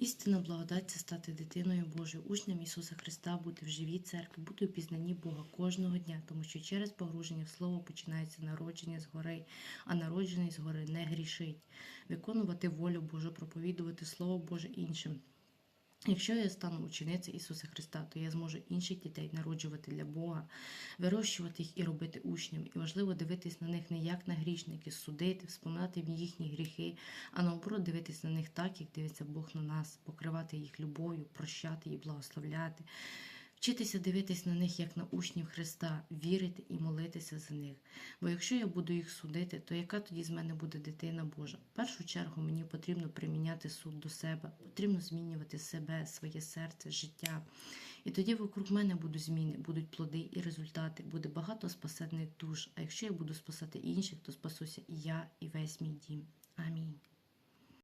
Істинна благодать це стати дитиною Божою, учнем Ісуса Христа, бути в живій церкві, бути у Бога кожного дня, тому що через погруження в Слово починається народження згори, а народжений згори не грішить. Виконувати волю Божу, проповідувати Слово Боже іншим. Якщо я стану ученицею Ісуса Христа, то я зможу інших дітей народжувати для Бога, вирощувати їх і робити учнями. І важливо дивитись на них не як на грішники, судити, вспоминати їхні гріхи, а наоборот дивитись на них так, як дивиться Бог на нас, покривати їх любов'ю, прощати і благословляти. Вчитися дивитись на них як на учнів Христа, вірити і молитися за них. Бо якщо я буду їх судити, то яка тоді з мене буде дитина Божа? В першу чергу мені потрібно приміняти суд до себе, потрібно змінювати себе, своє серце, життя. І тоді вокруг мене будуть зміни, будуть плоди і результати, буде багато спасених душ. А якщо я буду спасати інших, то спасуся і я, і весь мій дім.